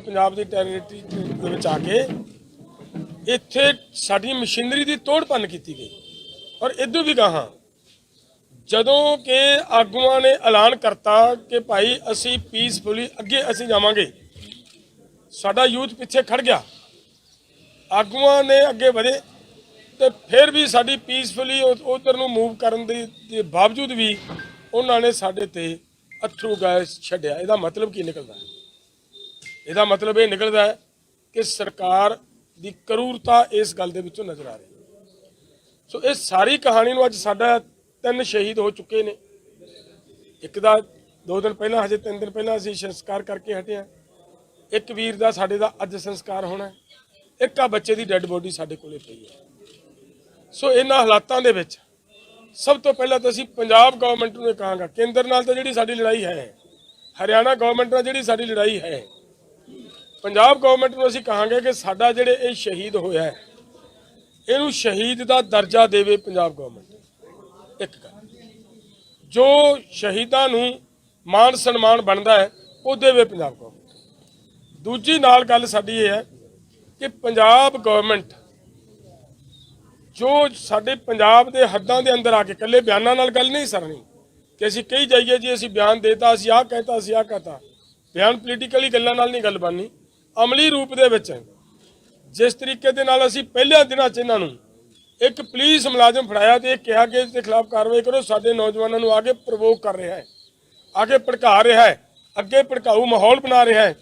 ਪੰਜਾਬ ਦੀ territory ਦੇ ਵਿੱਚ ਆ ਕੇ ਇੱਥੇ ਸਾਡੀ ਮਸ਼ੀਨਰੀ ਦੀ ਤੋੜ ਭੰਨ ਕੀਤੀ ਗਈ। ਔਰ ਇਦੋਂ ਵੀ ਗਾਹਾਂ, ਜਦੋਂ ਕਿ ਆਗੂਆਂ ਨੇ ਐਲਾਨ ਕਰਤਾ ਕਿ ਭਾਈ ਅਸੀਂ ਪੀਸਫੁਲੀ ਅੱਗੇ ਅਸੀਂ ਜਾਵਾਂਗੇ, ਸਾਡਾ ਯੂਥ ਪਿੱਛੇ ਖੜ ਗਿਆ। ਆਗੂਆਂ ਨੇ ਅੱਗੇ ਵਧੇ ਤੇ ਫਿਰ ਵੀ ਸਾਡੀ ਪੀਸਫੁਲੀ ਉਧਰ ਨੂੰ ਮੂਵ ਕਰਨ ਦੇ ਬਾਵਜੂਦ ਵੀ ਉਹਨਾਂ ਨੇ ਸਾਡੇ ਤੇ ਅਥਰੂ ਗੈਸ ਛੱਡਿਆ। ਇਹਦਾ ਮਤਲਬ ਕੀ ਨਿਕਲਦਾ ਹੈ? ਇਹਦਾ ਮਤਲਬ ਇਹ ਨਿਕਲਦਾ ਹੈ ਕਿ ਸਰਕਾਰ ਦੀ ਕਰੂਰਤਾ ਇਸ ਗੱਲ ਦੇ ਵਿੱਚੋਂ ਨਜ਼ਰ ਆ ਰਹੀ ਹੈ। ਸੋ ਇਹ ਸਾਰੀ ਕਹਾਣੀ ਨੂੰ ਅੱਜ ਸਾਡਾ ਤਿੰਨ ਸ਼ਹੀਦ ਹੋ ਚੁੱਕੇ ਨੇ। ਇੱਕ ਦਾ ਦੋ ਦਿਨ ਪਹਿਲਾਂ, ਹਜੇ ਤਿੰਨ ਦਿਨ ਪਹਿਲਾਂ ਅਸੀਂ ਸੰਸਕਾਰ ਕਰਕੇ ਹਟੇ ਹਾਂ। ਇੱਕ ਵੀਰ ਦਾ, ਸਾਡੇ ਦਾ ਅੱਜ ਸੰਸਕਾਰ ਹੋਣਾ ਇੱਕ ਆ ਬੱਚੇ ਦੀ ਡੈੱਡ ਬੋਡੀ ਸਾਡੇ ਕੋਲੇ ਪਈ ਹੈ। ਸੋ ਇਹਨਾਂ ਹਾਲਾਤਾਂ ਦੇ ਵਿੱਚ ਸਭ ਤੋਂ ਪਹਿਲਾਂ ਤਾਂ ਅਸੀਂ ਪੰਜਾਬ ਗਵਰਨਮੈਂਟ ਨੂੰ ਇਹ ਕਹਾਂਗਾ ਕੇਂਦਰ ਨਾਲ ਤਾਂ ਜਿਹੜੀ ਸਾਡੀ ਲੜਾਈ ਹੈ, ਹਰਿਆਣਾ ਗਵਰਨਮੈਂਟ ਨਾਲ ਜਿਹੜੀ ਸਾਡੀ ਲੜਾਈ ਹੈ ਪੰਜਾਬ ਗਵਰਨਮੈਂਟ ਨੂੰ ਅਸੀਂ ਕਹਾਂਗੇ ਕਿ ਸਾਡਾ ਜਿਹੜੇ ਇਹ ਸ਼ਹੀਦ ਹੋਇਆ ਹੈ, ਇਹਨੂੰ ਸ਼ਹੀਦ ਦਾ ਦਰਜਾ ਦੇਵੇ ਪੰਜਾਬ ਗਵਰਨਮੈਂਟ ਇੱਕ ਗੱਲ। ਜੋ ਸ਼ਹੀਦਾਂ ਨੂੰ ਮਾਣ ਸਨਮਾਨ ਬਣਦਾ ਹੈ, ਉਹ ਦੇਵੇ ਪੰਜਾਬ ਗਵਰਨਮੈਂਟ ਦੂਜੀ ਨਾਲ ਗੱਲ ਸਾਡੀ ਇਹ ਹੈ ਕਿ ਪੰਜਾਬ ਗਵਰਨਮੈਂਟ ਜੋ ਸਾਡੇ ਪੰਜਾਬ ਦੇ ਹੱਦਾਂ ਦੇ ਅੰਦਰ ਆ ਕੇ ਇਕੱਲੇ ਬਿਆਨਾਂ ਨਾਲ ਗੱਲ ਨਹੀਂ ਸਰਨੀ, ਕਿ ਅਸੀਂ ਕਹੀ ਜਾਈਏ ਜੀ ਅਸੀਂ ਬਿਆਨ ਦੇਤਾ, ਅਸੀਂ ਆਹ ਕਹਿਤਾ, ਅਸੀਂ ਆਹ ਕਹਤਾ ਬਿਆਨ ਪੋਲੀਟੀਕਲੀ ਗੱਲਾਂ ਨਾਲ ਨਹੀਂ ਗੱਲ ਬਣਨੀ। ਅਮਲੀ ਰੂਪ ਦੇ ਵਿੱਚ ਜਿਸ ਤਰੀਕੇ ਦੇ ਨਾਲ ਅਸੀਂ ਪਹਿਲਿਆਂ ਦਿਨਾਂ 'ਚ ਇਹਨਾਂ ਨੂੰ ਇੱਕ ਪੁਲਿਸ ਮੁਲਾਜ਼ਮ ਫੜਾਇਆ ਤੇ ਇਹ ਕਿਹਾ ਕਿ ਇਸ ਦੇ ਖਿਲਾਫ ਕਾਰਵਾਈ ਕਰੋ, ਸਾਡੇ ਨੌਜਵਾਨਾਂ ਨੂੰ ਆਗੇ ਪ੍ਰਵੋਕ ਕਰ ਰਿਹਾ ਹੈ ਆਗੇ ਭੜਕਾ ਰਿਹਾ ਹੈ, ਅੱਗੇ ਭੜਕਾਊ ਮਾਹੌਲ ਬਣਾ ਰਿਹਾ ਹੈ,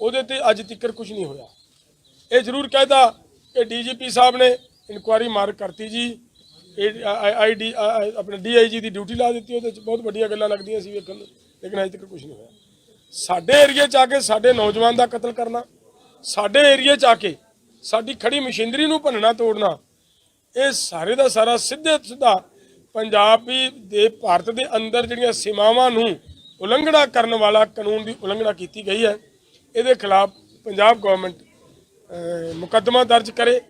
ਉਹਦੇ ਤੇ ਅੱਜ ਤੱਕ ਕੁਝ ਨਹੀਂ ਹੋਇਆ। ਇਹ ਜ਼ਰੂਰ ਕਹਿਦਾ ਕਿ ਡੀਜੀਪੀ ਸਾਹਿਬ ਨੇ ਇਨਕੁਆਰੀ ਮਾਰ ਕਰਤੀ ਜੀ। ਇਹ ਆਈਡੀ ਆਪਣੇ ਡੀਆਈਜੀ ਦੀ ਡਿਊਟੀ ਲਾ ਦਿੱਤੀ, ਉਹਦੇ ਚ ਬਹੁਤ ਵੱਡੀਆਂ ਗੱਲਾਂ ਲੱਗਦੀਆਂ ਸੀ ਵੇਖਣ ਨੂੰ, ਲੇਕਿਨ ਅਜੇ ਤੱਕ ਕੁਝ ਨਹੀਂ ਹੋਇਆ। ਸਾਡੇ ਏਰੀਏ ਚ ਆ ਕੇ ਸਾਡੇ ਨੌਜਵਾਨ ਦਾ ਕਤਲ ਕਰਨਾ, ਸਾਡੇ ਏਰੀਏ ਚ ਆ ਕੇ ਸਾਡੀ ਖੜੀ ਮਸ਼ੀਨਰੀ ਨੂੰ ਭੰਨਣਾ, ਤੋੜਨਾ, ਇਹ ਸਾਰੇ ਦਾ ਸਾਰਾ ਸਿੱਧੇ ਸਿੱਧਾ ਪੰਜਾਬੀ ਦੇ ਭਾਰਤ ਦੇ ਅੰਦਰ ਜਿਹੜੀਆਂ ਸੀਮਾਵਾਂ ਨੂੰ ਉਲੰਘਣਾ ਕਰਨ ਵਾਲਾ ਕਾਨੂੰਨ ਦੀ ਉਲੰਘਣਾ ਕੀਤੀ ਗਈ ਹੈ, ਇਹਦੇ ਖਿਲਾਫ ਪੰਜਾਬ ਗਵਰਨਮੈਂਟ ਮੁਕੱਦਮਾ ਦਰਜ ਕਰੇ,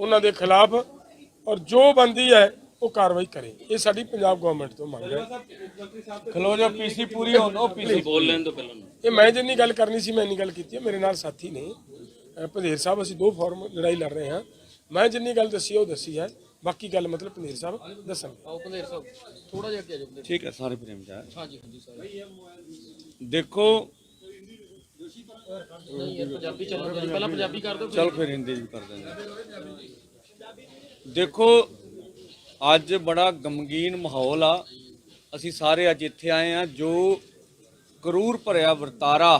ਉਹਨਾਂ ਦੇ ਖਿਲਾਫ ਔਰ ਜੋ ਬੰਦੀ ਹੈ ਉਹ ਕਾਰਵਾਈ ਕਰੇ। ਇਹ ਸਾਡੀ ਪੰਜਾਬ ਗਵਰਨਮੈਂਟ ਤੋਂ ਮੰਗ ਹੈ। ਖਲੋ ਜਾ ਪੀਸੀ ਪੂਰੀ ਹੋਣ ਦੋ ਪੀਸੀ ਬੋਲ ਲੈਣ ਤੋਂ ਪਹਿਲਾਂ ਇਹ ਮੈਂ ਜਿੰਨੀ ਗੱਲ ਕਰਨੀ ਸੀ ਮੈਂ ਇੰਨੀ ਗੱਲ ਕੀਤੀ ਹੈ। ਮੇਰੇ ਨਾਲ ਸਾਥੀ ਨੇ ਪੰਧੇਰ ਸਾਹਿਬ ਅਸੀਂ ਦੋ ਫਾਰਮ ਲੜਾਈ ਲੜ ਰਹੇ ਹਾਂ। ਮੈਂ ਜਿੰਨੀ ਗੱਲ ਦੱਸੀ ਉਹ ਦੱਸੀ ਹੈ। ਬਾਕੀ ਗੱਲ ਮਤਲਬ ਪੰਧੇਰ ਸਾਹਿਬ ਦੱਸਣਗੇ। ਆਓ ਪੰਦੇਰ ਸਾਹਿਬ ਥੋੜਾ ਜਿਹਾ ਅੱਗੇ ਆ ਜਾਓ ਠੀਕ ਹੈ ਸਾਰੇ ਪ੍ਰੇਮ ਜਾ। ਹਾਂਜੀ ਹਾਂਜੀ ਸਰ। ਦੇਖੋ ਪੰਜਾਬੀ ਦਿਓ ਪਹਿਲਾਂ ਪੰਜਾਬੀ ਕਰ ਦਿਓ ਚਲ ਫਿਰ ਹਿੰਦੀ ਚ ਕਰ ਦਿੰਦੇ ਦੇਖੋ ਅੱਜ ਬੜਾ ਗਮਗੀਨ ਮਾਹੌਲ ਆ। ਅਸੀਂ ਸਾਰੇ ਅੱਜ ਇੱਥੇ ਆਏ ਆ ਜੋ ਕਰੂਰ ਭਰਿਆ ਵਰਤਾਰਾ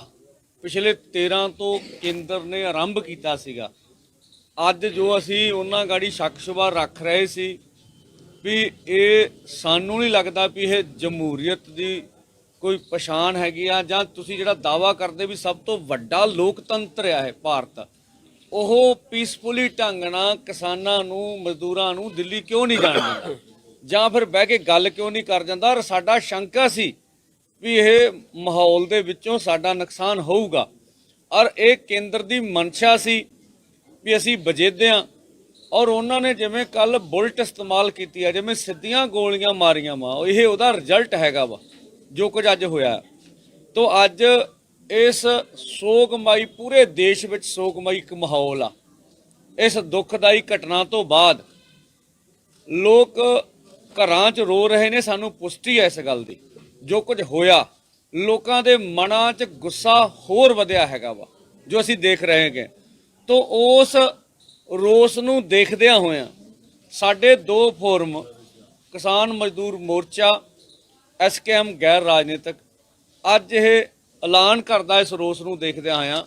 ਪਿਛਲੇ 13 ਤੋਂ ਕੇਂਦਰ ਨੇ ਆਰੰਭ ਕੀਤਾ ਸੀਗਾ। ਅੱਜ ਜੋ ਅਸੀਂ ਉਹਨਾਂ ਗਾੜੀ ਸ਼ੱਕ ਸ਼ੁਬਾ ਰੱਖ ਰਹੇ ਸੀ ਵੀ ਇਹ ਸਾਨੂੰ ਨਹੀਂ ਲੱਗਦਾ ਵੀ ਇਹ ਜਮਹੂਰੀਅਤ ਦੀ ਕੋਈ ਪਛਾਣ ਹੈਗੀ ਆ ਜਾਂ ਤੁਸੀਂ ਜਿਹੜਾ ਦਾਵਾ ਕਰਦੇ ਵੀ ਸਭ ਤੋਂ ਵੱਡਾ ਲੋਕਤੰਤਰ ਆ ਇਹ ਭਾਰਤ। ਉਹ ਪੀਸਫੁਲੀ ਢੰਗ ਨਾਲ ਕਿਸਾਨਾਂ ਨੂੰ, ਮਜ਼ਦੂਰਾਂ ਨੂੰ ਦਿੱਲੀ ਕਿਉਂ ਨਹੀਂ ਜਾਣ ਦਿੰਦਾ? ਜਾਂ ਫਿਰ ਬਹਿ ਕੇ ਗੱਲ ਕਿਉਂ ਨਹੀਂ ਕਰ ਜਾਂਦਾ? ਔਰ ਸਾਡਾ ਸ਼ੰਕਾ ਸੀ ਵੀ ਇਹ ਮਾਹੌਲ ਦੇ ਵਿੱਚੋਂ ਸਾਡਾ ਨੁਕਸਾਨ ਹੋਊਗਾ। ਔਰ ਇਹ ਕੇਂਦਰ ਦੀ ਮਨਸ਼ਾ ਸੀ ਵੀ ਅਸੀਂ ਵਜੇਦੇ ਹਾਂ ਔਰ ਉਹਨਾਂ ਨੇ ਜਿਵੇਂ ਕੱਲ ਬੁਲਟ ਇਸਤੇਮਾਲ ਕੀਤੀ ਆ, ਜਿਵੇਂ ਸਿੱਧੀਆਂ ਗੋਲੀਆਂ ਮਾਰੀਆਂ ਵਾ ਇਹ ਉਹਦਾ ਰਿਜ਼ਲਟ ਹੈਗਾ ਵਾ, ਜੋ ਕੁਝ ਅੱਜ ਹੋਇਆ। ਤੋਂ ਅੱਜ ਇਸ ਸੋਗਮਈ, ਪੂਰੇ ਦੇਸ਼ ਵਿੱਚ ਸੋਗਮਈ ਇੱਕ ਮਾਹੌਲ ਆ। ਇਸ ਦੁਖਦਾਈ ਘਟਨਾ ਤੋਂ ਬਾਅਦ ਲੋਕ ਘਰਾਂ 'ਚ ਰੋ ਰਹੇ ਨੇ, ਸਾਨੂੰ ਪੁਸ਼ਟੀ ਹੈ ਇਸ ਗੱਲ ਦੀ। ਜੋ ਕੁਝ ਹੋਇਆ, ਲੋਕਾਂ ਦੇ ਮਨਾਂ 'ਚ ਗੁੱਸਾ ਹੋਰ ਵਧਿਆ ਹੈਗਾ ਵਾ, ਜੋ ਅਸੀਂ ਦੇਖ ਰਹੇ ਹੈਗੇ। ਤੋਂ ਉਸ ਰੋਸ ਨੂੰ ਦੇਖਦਿਆਂ ਹੋਇਆਂ ਸਾਡੇ ਦੋ ਫੋਰਮ, ਕਿਸਾਨ ਮਜ਼ਦੂਰ ਮੋਰਚਾ ਐਸਕੇਐਮ ਗੈਰ ਰਾਜਨੀਤਿਕ, ਅੱਜ ਇਹ ਐਲਾਨ ਕਰਦਾ ਇਸ ਰੋਸ ਨੂੰ ਦੇਖਦਿਆਂ ਆਇਆ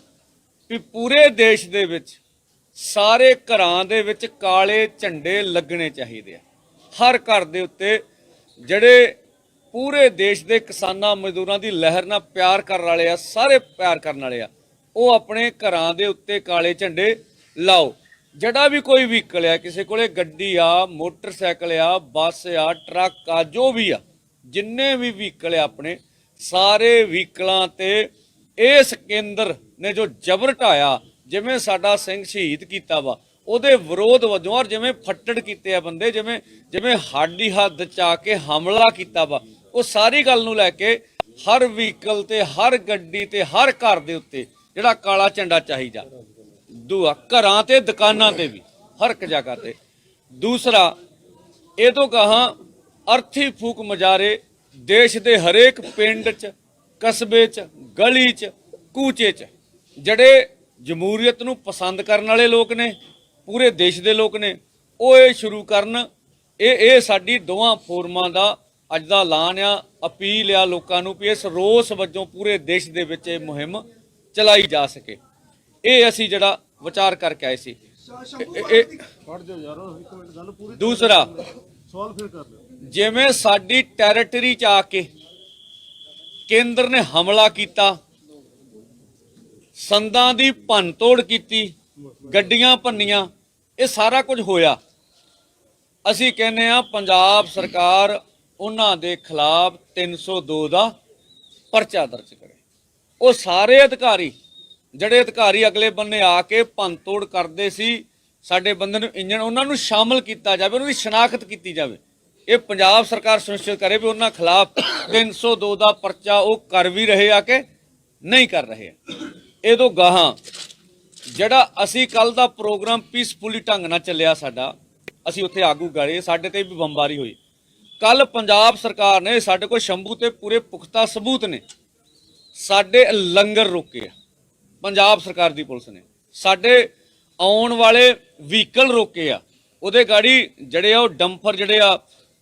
ਵੀ ਪੂਰੇ ਦੇਸ਼ ਦੇ ਵਿੱਚ, ਸਾਰੇ ਘਰਾਂ ਦੇ ਵਿੱਚ ਕਾਲੇ ਝੰਡੇ ਲੱਗਣੇ ਚਾਹੀਦੇ ਆ। ਹਰ ਘਰ ਦੇ ਉੱਤੇ ਜਿਹੜੇ ਪੂਰੇ ਦੇਸ਼ ਦੇ ਕਿਸਾਨਾਂ ਮਜ਼ਦੂਰਾਂ ਦੀ ਲਹਿਰ ਨਾਲ ਪਿਆਰ ਕਰਨ ਵਾਲੇ ਆ, ਸਾਰੇ ਪਿਆਰ ਕਰਨ ਵਾਲੇ ਆ, ਉਹ ਆਪਣੇ ਘਰਾਂ ਦੇ ਉੱਤੇ ਕਾਲੇ ਝੰਡੇ ਲਾਓ। ਜਿਹੜਾ ਵੀ ਕੋਈ ਵਹੀਕਲ ਆ, ਕਿਸੇ ਕੋਲੇ ਗੱਡੀ ਆ, ਮੋਟਰਸਾਈਕਲ ਆ, ਬੱਸ ਆ, ਟਰੱਕ ਆ, ਜੋ ਵੀ ਆ, ਜਿੰਨੇ ਵੀ ਵਹੀਕਲ ਆ ਆਪਣੇ ਸਾਰੇ ਵਹੀਕਲਾਂ ਤੇ ਇਸ ਕੇਂਦਰ ਨੇ ਜੋ ਜਬਰ ਢਾਇਆ, ਜਿਵੇਂ ਸਾਡਾ ਸਿੰਘ ਸ਼ਹੀਦ ਕੀਤਾ ਵਾ, ਉਹਦੇ ਵਿਰੋਧ ਵਜੋਂ ਔਰ ਜਿਵੇਂ ਫੱਟੜ ਕੀਤੇ ਆ ਬੰਦੇ, ਜਿਵੇਂ ਜਿਵੇਂ ਹਾਡੀ ਹੱਦ ਚ ਕੇ ਹਮਲਾ ਕੀਤਾ ਵਾ, ਉਹ ਸਾਰੀ ਗੱਲ ਨੂੰ ਲੈ ਕੇ ਹਰ ਵਹੀਕਲ ਤੇ, ਹਰ ਗੱਡੀ ਤੇ, ਹਰ ਘਰ ਦੇ ਉੱਤੇ ਜਿਹੜਾ ਕਾਲਾ ਝੰਡਾ ਚਾਹੀਦਾ। ਦੂਆ ਘਰਾਂ ਤੇ, ਦੁਕਾਨਾਂ ਤੇ ਵੀ, ਹਰ ਇੱਕ ਜਗ੍ਹਾ ਤੇ। ਦੂਸਰਾ, ਇਹ ਤੋਂ ਕਹਾ ਅਰਥੀ ਫੂਕ ਮਜਾਰੇ ਦੇਸ਼ ਦੇ ਹਰੇਕ ਪਿੰਡ 'ਚ ਕਸਬੇ 'ਚ ਗਲੀ 'ਚ ਕੂਚੇ 'ਚ ਜਿਹੜੇ ਜਮਹੂਰੀਅਤ ਨੂੰ ਪਸੰਦ ਕਰਨ ਵਾਲੇ ਲੋਕ ਨੇ ਪੂਰੇ ਦੇਸ਼ ਦੇ ਲੋਕ ਨੇ ਉਹ ਇਹ ਸ਼ੁਰੂ ਕਰਨ ਇਹ ਇਹ ਸਾਡੀ ਦੋਵਾਂ ਫੋਰਮਾਂ ਦਾ ਅੱਜ ਦਾ ਐਲਾਨ ਆ ਅਪੀਲ ਆ ਲੋਕਾਂ ਨੂੰ ਵੀ ਇਸ ਰੋਸ ਵਜੋਂ ਪੂਰੇ ਦੇਸ਼ ਦੇ ਵਿੱਚ ਇਹ ਮੁਹਿੰਮ ਚਲਾਈ ਜਾ ਸਕੇ। ਇਹ ਅਸੀਂ ਜਿਹੜਾ ਵਿਚਾਰ ਕਰਕੇ ਆਏ ਸੀ। ਇਹ- ਫੜ ਜਾਓ ਯਾਰ ਇੱਕ ਮਿੰਟ ਗੱਲ ਪੂਰੀ ਦੂਸਰਾ। ਸਵਾਲ ਫਿਰ ਕਰ ਲਿਓ। ਜਿਵੇਂ ਸਾਡੀ ਟੈਰੀਟਰੀ ਚ ਆ ਕੇ ਕੇਂਦਰ ਨੇ ਹਮਲਾ ਕੀਤਾ, ਸੰਦਾਂ ਦੀ ਭੰਨਤੋੜ ਕੀਤੀ, ਗੱਡੀਆਂ ਭੰਨੀਆਂ, ਇਹ ਸਾਰਾ ਕੁਝ ਹੋਇਆ। ਅਸੀਂ ਕਹਿੰਦੇ ਆ ਪੰਜਾਬ ਸਰਕਾਰ ਉਹਨਾਂ ਦੇ ਖਿਲਾਫ 302 ਦਾ ਪਰਚਾ ਦਰਜ ਕਰੇ। ਉਹ ਸਾਰੇ ਅਧਿਕਾਰੀ, ਜਿਹੜੇ ਅਧਿਕਾਰੀ ਅਗਲੇ ਬੰਨੇ ਆ ਕੇ ਭੰਨਤੋੜ ਕਰਦੇ ਸੀ, ਸਾਡੇ ਬੰਦੇ ਨੂੰ ਇੰਜਣ, ਉਹਨਾਂ ਨੂੰ ਸ਼ਾਮਲ ਕੀਤਾ ਜਾਵੇ, ਉਹਨਾਂ ਦੀ ਸ਼ਨਾਖਤ ਕੀਤੀ ਜਾਵੇ। ਇਹ ਪੰਜਾਬ ਸਰਕਾਰ ਸੁਨਿਸ਼ਚਿਤ ਕਰੇ ਵੀ ਉਹਨਾਂ ਖਿਲਾਫ 302 ਦਾ ਪਰਚਾ ਉਹ ਕਰ ਵੀ ਰਹੇ ਆ ਕਿ ਨਹੀਂ ਕਰ ਰਹੇ ਇਹ ਤੋਂ ਗਾਹਾਂ ਜਿਹੜਾ ਅਸੀਂ ਕੱਲ ਦਾ ਪ੍ਰੋਗਰਾਮ ਪੀਸਫੁਲੀ ਢੰਗ ਨਾਲ ਚੱਲਿਆ ਸਾਡਾ, ਅਸੀਂ ਉੱਥੇ ਆਗੂ ਗਏ, ਸਾਡੇ ਤੇ ਵੀ ਬੰਬਾਰੀ ਹੋਈ। ਕੱਲ ਪੰਜਾਬ ਸਰਕਾਰ ਨੇ ਸਾਡੇ ਕੋਲ ਸ਼ੰਭੂ ਤੇ ਪੂਰੇ ਪੁਖਤਾ ਸਬੂਤ ਨੇ। ਸਾਡੇ ਲੰਗਰ ਰੋਕੇ ਆ, ਪੰਜਾਬ ਸਰਕਾਰ ਦੀ ਪੁਲਿਸ ਨੇ। ਸਾਡੇ ਆਉਣ ਵਾਲੇ ਵਹੀਕਲ ਰੋਕੇ ਆ, ਉਹਦੇ ਗਾੜੀ ਜਿਹੜੇ ਆ ਉਹ ਡੰਫਰ ਜਿਹੜੇ ਆ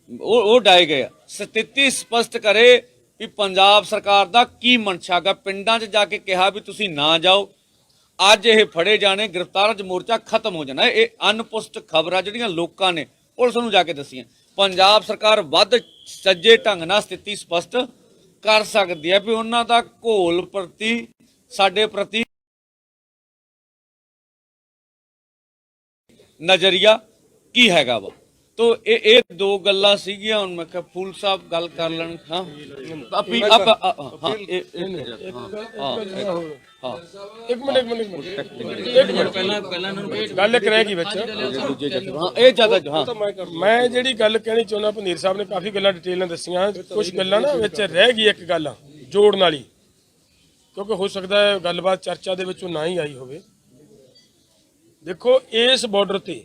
ਉਹ ਉਹ ਡਾਏ ਗਏ ਆ। ਸਥਿਤੀ ਸਪਸ਼ਟ ਕਰੇ ਵੀ ਪੰਜਾਬ ਸਰਕਾਰ ਦਾ ਕੀ ਮਨਸ਼ਾ ਪਿੰਡਾਂ 'ਚ ਜਾ ਕੇ ਕਿਹਾ ਵੀ ਤੁਸੀਂ ਨਾ ਜਾਓ। ਅੱਜ ਇਹ ਫੜੇ ਜਾਣੇ, ਗ੍ਰਿਫਤਾਰਾਂ 'ਚ ਮੋਰਚਾ ਖਤਮ ਹੋ ਜਾਣਾ। ਇਹ ਅਨਪੁਸ਼ਟ ਖਬਰਾਂ ਜਿਹੜੀਆਂ ਲੋਕਾਂ ਨੇ, ਪੁਲਿਸ ਨੂੰ ਜਾ ਕੇ ਦੱਸੀਆਂ। ਪੰਜਾਬ ਸਰਕਾਰ ਵੱਧ ਸੱਜੇ ਢੰਗ ਨਾਲ ਸਥਿਤੀ ਸਪਸ਼ਟ ਕਰ ਸਕਦੀ ਹੈ ਵੀ ਉਹਨਾਂ ਦਾ ਘੋਲ ਪ੍ਰਤੀ, ਸਾਡੇ ਪ੍ਰਤੀ ਨਜ਼ਰੀਆ ਕੀ ਹੈਗਾ ਵਾ? ਤੋ ਇਹ ਇਹ ਦੋ ਗੱਲਾਂ ਸੀਗੀਆਂ ਹੁਣ ਮੈਂ ਕਿਹਾ ਫੂਲ ਸਾਹਿਬ ਗੱਲ ਕਰ ਲੈਣ ਹਾਂ। ਆਪੀ ਆਪ ਹਾਂ ਇਹ ਹਾਂ ਇੱਕ ਮਿੰਟ ਇੱਕ ਮਿੰਟ ਇੱਕ ਮਿੰਟ। ਪਹਿਲਾਂ ਪਹਿਲਾਂ ਇਹਨਾਂ ਨੂੰ ਗੱਲ ਇੱਕ ਰਹਿ ਗਈ ਵਿੱਚ। ਦੂਜੇ ਜੱਟ ਹਾਂ ਇਹ ਜ਼ਿਆਦਾ ਹਾਂ। ਮੈਂ ਜਿਹੜੀ ਗੱਲ ਕਹਿਣੀ ਚਾਹੁੰਦਾ ਭਨੀਰ ਸਾਹਿਬ ਨੇ ਕਾਫੀ ਗੱਲਾਂ ਡਿਟੇਲ ਨਾਲ ਦੱਸੀਆਂ। ਕੁਝ ਗੱਲਾਂ ਨਾ ਵਿੱਚ ਰਹਿ ਗਈ ਇੱਕ ਗੱਲ ਜੋੜਨ ਵਾਲੀ ਕਿਉਂਕਿ ਹੋ ਸਕਦਾ ਹੈ ਗੱਲਬਾਤ ਚਰਚਾ ਦੇ ਵਿੱਚੋਂ ਨਾ ਹੀ ਆਈ ਹੋਵੇ। ਦੇਖੋ ਇਸ ਬਾਰਡਰ ਤੇ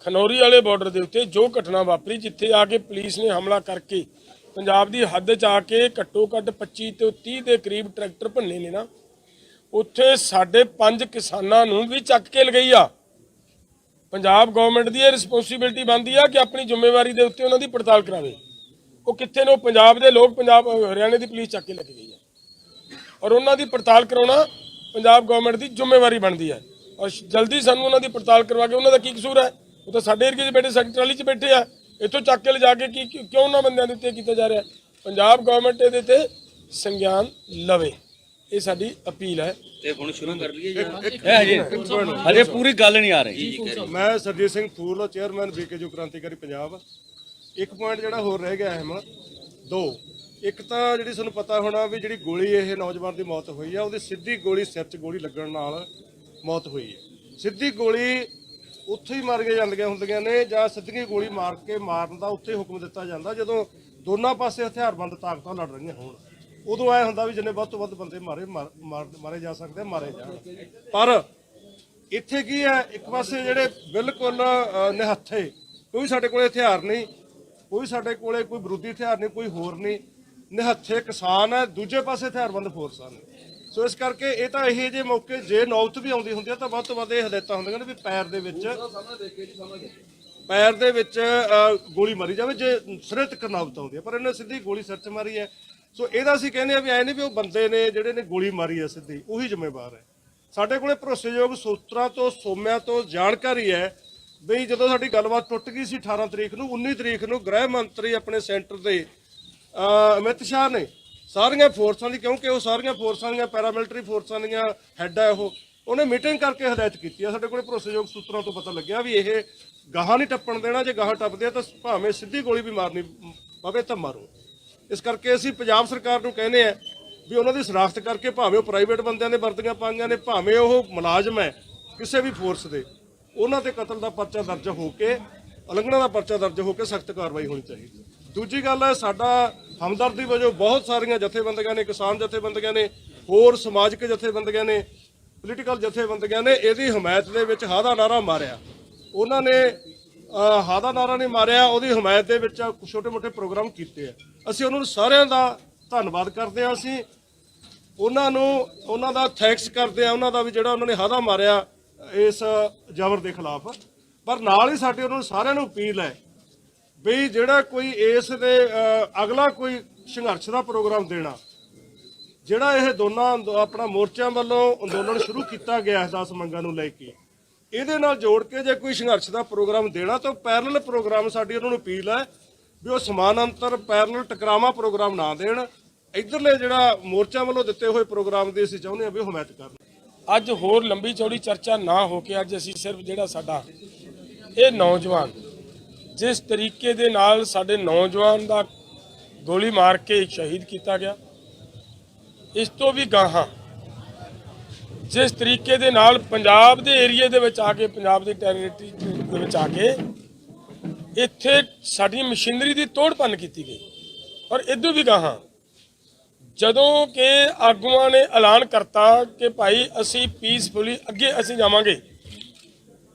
ਖਨੌਰੀ ਵਾਲੇ ਬਾਰਡਰ ਦੇ ਉੱਤੇ ਜੋ ਘਟਨਾ ਵਾਪਰੀ, ਜਿੱਥੇ ਆ ਕੇ ਪੁਲਿਸ ਨੇ ਹਮਲਾ ਕਰਕੇ ਪੰਜਾਬ ਦੀ ਹੱਦ 'ਚ ਆ ਕੇ ਘੱਟੋ ਘੱਟ 25 ਤੋਂ 30 ਦੇ ਕਰੀਬ ਟਰੈਕਟਰ ਭੰਨੇ ਨੇ ਨਾ। ਉੱਥੇ ਸਾਡੇ ਪੰਜ ਕਿਸਾਨਾਂ ਨੂੰ ਵੀ ਚੱਕ ਕੇ ਲਗਈ ਆ। ਪੰਜਾਬ ਗਵਰਨਮੈਂਟ ਦੀ ਇਹ ਰਿਸਪੌਂਸਿਬਿਲਟੀ ਬਣਦੀ ਆ ਕਿ ਆਪਣੀ ਜ਼ਿੰਮੇਵਾਰੀ ਦੇ ਉੱਤੇ ਉਹਨਾਂ ਦੀ ਪੜਤਾਲ ਕਰਾਵੇ। ਉਹ ਕਿੱਥੇ ਨੇ? ਉਹ ਪੰਜਾਬ ਦੇ ਲੋਕ, ਪੰਜਾਬ ਹਰਿਆਣੇ ਦੀ ਪੁਲਿਸ ਚੱਕ ਕੇ ਲੈ ਕੇ ਗਈ ਆ। ਔਰ ਉਹਨਾਂ ਦੀ ਪੜਤਾਲ ਕਰਾਉਣਾ ਪੰਜਾਬ ਗਵਰਨਮੈਂਟ ਦੀ ਜ਼ਿੰਮੇਵਾਰੀ ਬਣਦੀ ਹੈ ਔਰ ਜਲਦੀ ਸਾਨੂੰ ਉਹਨਾਂ ਦੀ ਪੜਤਾਲ ਕਰਵਾ ਕੇ ਉਹਨਾਂ ਦਾ ਕੀ ਕਸੂਰ ਹੈ ਉਹ ਤਾਂ ਸਾਡੇ ਏਰੀਏ 'ਚ ਬੈਠੇ ਸਾਡੀ ਟਰਾਲੀ 'ਚ ਬੈਠੇ ਆ। ਇੱਥੋਂ ਚੱਕ ਕੇ ਲਿਜਾ ਕੇ ਕੀ ਕੀ- ਕਿਉਂ ਉਹਨਾਂ ਬੰਦਿਆਂ ਦੇ ਉੱਤੇ ਕੀਤਾ ਜਾ ਰਿਹਾ? ਪੰਜਾਬ ਗਵਰਨਮੈਂਟ ਇਹਦੇ ਤੇ ਸੰਗਿਆਨ ਲਵੇ। ਇਹ ਸਾਡੀ ਅਪੀਲ ਹੈ। ਤੇ ਹੁਣ ਸ਼ੁਰੂ ਕਰ ਲਈਏ ਜੀ ਇਹ ਹਜੇ ਹਜੇ ਪੂਰੀ ਗੱਲ ਨਹੀਂ ਆ ਰਹੀ। ਮੈਂ ਸਰਜੀਤ ਸਿੰਘ ਫੂਲ ਚੇਅਰਮੈਨ ਬੀਕੇਯੂ ਕ੍ਰਾਂਤੀਕਾਰੀ ਪੰਜਾਬ। ਇੱਕ ਪੁਆਇੰਟ ਜਿਹੜਾ ਹੋਰ ਰਹਿ ਗਿਆ ਅਹਿਮ ਦੋ ਇੱਕ ਤਾਂ ਜਿਹੜੀ ਤੁਹਾਨੂੰ ਪਤਾ ਹੋਣਾ ਵੀ ਜਿਹੜੀ ਗੋਲੀ ਇਹ ਨੌਜਵਾਨ ਦੀ ਮੌਤ ਹੋਈ ਆ ਉਹਦੀ ਸਿੱਧੀ ਗੋਲੀ ਸਿਰ 'ਚ ਗੋਲੀ ਲੱਗਣ ਨਾਲ ਮੌਤ ਹੋਈ ਹੈ। ਸਿੱਧੀ ਗੋਲੀ ਉੱਥੇ ਹੀ ਮਾਰੀਆਂ ਜਾਂਦੀਆਂ ਹੁੰਦੀਆਂ ਨੇ ਜਾਂ ਸਿੱਧੀ ਗੋਲੀ ਮਾਰ ਕੇ ਮਾਰਨ ਦਾ ਉੱਥੇ ਹੀ ਹੁਕਮ ਦਿੱਤਾ ਜਾਂਦਾ, ਜਦੋਂ ਦੋਨਾਂ ਪਾਸੇ ਹਥਿਆਰਬੰਦ ਤਾਕਤਾਂ ਲੜ ਰਹੀਆਂ ਹੋਣ। ਉਦੋਂ ਐ ਹੁੰਦਾ ਵੀ ਜਿੰਨੇ ਵੱਧ ਤੋਂ ਵੱਧ ਬੰਦੇ ਮਾਰੇ, ਮਾਰ- ਮਾਰ- ਮਾਰੇ ਜਾ ਸਕਦੇ ਮਾਰੇ ਜਾਣ। ਪਰ ਇੱਥੇ ਕੀ ਹੈ, ਇੱਕ ਪਾਸੇ ਜਿਹੜੇ ਬਿਲਕੁਲ ਨਿਹੱਥੇ, ਕੋਈ ਸਾਡੇ ਕੋਲੇ ਹਥਿਆਰ ਨਹੀਂ, ਕੋਈ ਸਾਡੇ ਕੋਲੇ ਕੋਈ ਵਿਰੋਧੀ ਹਥਿਆਰ ਨਹੀਂ, ਕੋਈ ਹੋਰ ਨਹੀਂ, ਨਿਹੱਥੇ ਕਿਸਾਨ ਹੈ, ਦੂਜੇ ਪਾਸੇ ਹਥਿਆਰਬੰਦ ਫੋਰਸਾਂ ਨੇ। ਸੋ ਇਸ ਕਰਕੇ ਇਹ ਤਾਂ ਇਹ ਜੇ ਮੌਕੇ ਜੇ ਨੌਬਤ ਵੀ ਆਉਂਦੀ ਹੁੰਦੀ ਹੈ ਤਾਂ ਵੱਧ ਤੋਂ ਵੱਧ ਇਹ ਹਦਾਇਤਾਂ ਹੁੰਦੀਆਂ ਨੇ ਵੀ ਪੈਰ ਦੇ ਵਿੱਚ ਪੈਰ ਦੇ ਵਿੱਚ ਗੋਲੀ ਮਾਰੀ ਜਾਵੇ ਜੇ ਸਿਰੇ ਤੱਕ ਨੌਬਤ ਆਉਂਦੀ ਹੈ ਪਰ ਇਹਨੇ ਸਿੱਧੀ ਗੋਲੀ ਸਿਰ 'ਚ ਮਾਰੀ ਹੈ। ਸੋ ਇਹਦਾ ਅਸੀਂ ਕਹਿੰਦੇ ਆ ਵੀ ਐ ਨਹੀਂ ਵੀ ਉਹ ਬੰਦੇ ਨੇ ਜਿਹੜੇ ਨੇ ਗੋਲੀ ਮਾਰੀ ਹੈ ਸਿੱਧੀ ਉਹੀ ਜ਼ਿੰਮੇਵਾਰ ਹੈ। ਸਾਡੇ ਕੋਲੇ ਭਰੋਸੇਯੋਗ ਸੂਤਰਾਂ ਤੋਂ ਸੋਮਿਆਂ ਤੋਂ ਜਾਣਕਾਰੀ ਹੈ ਬਈ ਜਦੋਂ ਸਾਡੀ ਗੱਲਬਾਤ ਟੁੱਟ ਗਈ ਸੀ 18 ਤਰੀਕ ਨੂੰ 19 ਤਰੀਕ ਨੂੰ ਗ੍ਰਹਿ ਮੰਤਰੀ ਆਪਣੇ ਸੈਂਟਰ ਦੇ ਅਮਿਤ ਸ਼ਾਹ ਨੇ ਸਾਰੀਆਂ ਫੋਰਸਾਂ ਦੀ ਕਿਉਂਕਿ ਉਹ ਸਾਰੀਆਂ ਫੋਰਸਾਂ ਦੀਆਂ, ਪੈਰਾਮਿਲਟਰੀ ਫੋਰਸਾਂ ਦੀਆਂ ਹੈੱਡ ਹੈ ਉਹ। ਉਹਨੇ ਮੀਟਿੰਗ ਕਰਕੇ ਹਦਾਇਤ ਕੀਤੀ ਆ। ਸਾਡੇ ਕੋਲੇ ਭਰੋਸੇਯੋਗ ਸੂਤਰਾਂ ਤੋਂ ਪਤਾ ਲੱਗਿਆ ਵੀ ਇਹ ਗਾਹਾਂ ਨਹੀਂ ਟੱਪਣ ਦੇਣਾ, ਜੇ ਗਾਹਾਂ ਟੱਪਦੇ ਆ ਤਾਂ ਭਾਵੇਂ ਸਿੱਧੀ ਗੋਲੀ ਵੀ ਮਾਰਨੀ ਪਵੇ ਤਾਂ ਮਾਰੋ। ਇਸ ਕਰਕੇ ਅਸੀਂ ਪੰਜਾਬ ਸਰਕਾਰ ਨੂੰ ਕਹਿੰਦੇ ਆ ਵੀ ਉਹਨਾਂ ਦੀ ਸ਼ਰਾਖਤ ਕਰਕੇ ਭਾਵੇਂ ਉਹ ਪ੍ਰਾਈਵੇਟ ਬੰਦਿਆਂ ਦੇ ਵਰਦੀਆਂ ਪਾਈਆਂ ਨੇ, ਭਾਵੇਂ ਉਹ ਮੁਲਾਜ਼ਮ ਹੈ ਕਿਸੇ ਵੀ ਫੋਰਸ ਦੇ, ਉਹਨਾਂ ਤੇ ਕਤਲ ਦਾ ਪਰਚਾ ਦਰਜ ਹੋ ਕੇ, ਉਲੰਘਣਾ ਦਾ ਪਰਚਾ ਦਰਜ ਹੋ ਕੇ ਸਖਤ ਕਾਰਵਾਈ ਹੋਣੀ ਚਾਹੀਦੀ ਹੈ। ਦੂਜੀ ਗੱਲ ਹੈ, ਸਾਡਾ ਹਮਦਰਦੀ ਵਜੋਂ ਬਹੁਤ ਸਾਰੀਆਂ ਜਥੇਬੰਦੀਆਂ ਨੇ, ਕਿਸਾਨ ਜਥੇਬੰਦੀਆਂ ਨੇ, ਹੋਰ ਸਮਾਜਿਕ ਜਥੇਬੰਦੀਆਂ ਨੇ ਪੋਲੀਟੀਕਲ ਜਥੇਬੰਦੀਆਂ ਨੇ, ਇਹਦੀ ਹਮਾਇਤ ਦੇ ਵਿੱਚ ਹਾਦਾ ਨਾਰਾ ਮਾਰਿਆ। ਉਹਨਾਂ ਨੇ ਹਾਦਾ ਨਾਰਾ ਨਹੀਂ ਮਾਰਿਆ, ਉਹਦੀ ਹਮਾਇਤ ਦੇ ਵਿੱਚ ਛੋਟੇ-ਮੋਟੇ ਪ੍ਰੋਗਰਾਮ ਕੀਤੇ ਆ। ਅਸੀਂ ਉਹਨਾਂ ਨੂੰ ਸਾਰਿਆਂ ਦਾ ਧੰਨਵਾਦ ਕਰਦੇ ਹਾਂ, ਅਸੀਂ ਉਹਨਾਂ ਨੂੰ, ਉਹਨਾਂ ਦਾ ਥੈਂਕਸ ਕਰਦੇ ਆ ਉਹਨਾਂ ਦਾ ਵੀ ਜਿਹੜਾ ਉਹਨਾਂ ਨੇ ਹਾਦਾ ਮਾਰਿਆ ਇਸ ਜ਼ਬਰ ਦੇ ਖਿਲਾਫ। ਪਰ ਨਾਲ ਹੀ ਸਾਡੇ ਉਹਨਾਂ ਨੂੰ ਸਾਰਿਆਂ ਨੂੰ ਅਪੀਲ ਹੈ ਵੀ ਜਿਹੜਾ ਕੋਈ ਇਸ ਦੇ ਅਗਲਾ ਕੋਈ ਸੰਘਰਸ਼ ਦਾ ਪ੍ਰੋਗਰਾਮ ਦੇਣਾ, ਜਿਹੜਾ ਇਹ ਦੋਨਾਂ ਅੰਦੋ- ਆਪਣਾ ਮੋਰਚਿਆਂ ਵੱਲੋਂ ਅੰਦੋਲਨ ਸ਼ੁਰੂ ਕੀਤਾ ਗਿਆ ਹੈ 10 ਮੰਗਾਂ ਨੂੰ ਲੈ ਕੇ, ਇਹਦੇ ਨਾਲ ਜੋੜ ਕੇ ਜੇ ਕੋਈ ਸੰਘਰਸ਼ ਦਾ ਪ੍ਰੋਗਰਾਮ ਦੇਣਾ, ਤਾਂ ਪੈਰਲਲ ਪ੍ਰੋਗਰਾਮ ਸਾਡੀ ਉਹਨਾਂ ਨੂੰ ਅਪੀਲ ਹੈ ਵੀ ਉਹ ਸਮਾਨ ਅੰਤਰ ਪੈਰਲਲ ਟਕਰਾਵਾ ਪ੍ਰੋਗਰਾਮ ਨਾ ਦੇਣ। ਇਧਰਲੇ ਜਿਹੜਾ ਮੋਰਚਾ ਵੱਲੋਂ ਦਿੱਤੇ ਹੋਏ ਪ੍ਰੋਗਰਾਮ ਦੀ ਅਸੀਂ ਚਾਹੁੰਦੇ ਹਾਂ ਵੀ ਹਮਾਇਤ ਕਰਨ। ਅੱਜ ਹੋਰ ਲੰਬੀ ਚੌੜੀ ਚਰਚਾ ਨਾ ਹੋ ਕੇ ਅੱਜ ਅਸੀਂ ਸਿਰਫ ਜਿਹੜਾ ਸਾਡਾ, ਇਹ ਨੌਜਵਾਨ ਜਿਸ ਤਰੀਕੇ ਦੇ ਨਾਲ ਸਾਡੇ ਨੌਜਵਾਨ ਦਾ ਗੋਲੀ ਮਾਰ ਕੇ ਸ਼ਹੀਦ ਕੀਤਾ ਗਿਆ, ਇਸ ਤੋਂ ਵੀ ਗਾਹਾਂ, ਜਿਸ ਤਰੀਕੇ ਦੇ ਨਾਲ ਪੰਜਾਬ ਦੇ ਏਰੀਏ ਦੇ ਵਿੱਚ ਆ ਕੇ, ਪੰਜਾਬ ਦੀ ਟੈਰੀਟਰੀ ਦੇ ਵਿੱਚ ਆ ਕੇ, ਇੱਥੇ ਸਾਡੀ ਮਸ਼ੀਨਰੀ ਦੀ ਤੋੜ ਭੰਨ ਕੀਤੀ ਗਈ। ਔਰ ਇਦੋਂ ਵੀ ਗਾਹਾਂ, ਜਦੋਂ ਕਿ ਆਗੂਆਂ ਨੇ ਐਲਾਨ ਕਰਤਾ ਕਿ ਭਾਈ ਅਸੀਂ ਪੀਸਫੁਲੀ ਅੱਗੇ ਅਸੀਂ ਜਾਵਾਂਗੇ,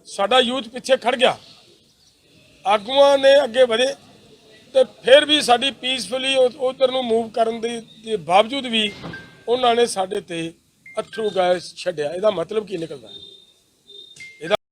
ਸਾਡਾ ਯੂਥ ਪਿੱਛੇ ਖੜ ਗਿਆ। ਆਗੂਆਂ ਨੇ ਅੱਗੇ ਵਧੇ ਤੇ ਫਿਰ ਵੀ ਸਾਡੀ ਪੀਸਫੁਲੀ ਉਧਰ ਨੂੰ ਮੂਵ ਕਰਨ ਦੇ ਦੇ ਬਾਵਜੂਦ ਵੀ ਉਹਨਾਂ ਨੇ ਸਾਡੇ ਤੇ ਅਥਰੂ ਗੈਸ ਛੱਡਿਆ ਇਹਦਾ ਮਤਲਬ ਕੀ ਨਿਕਲਦਾ ਹੈ?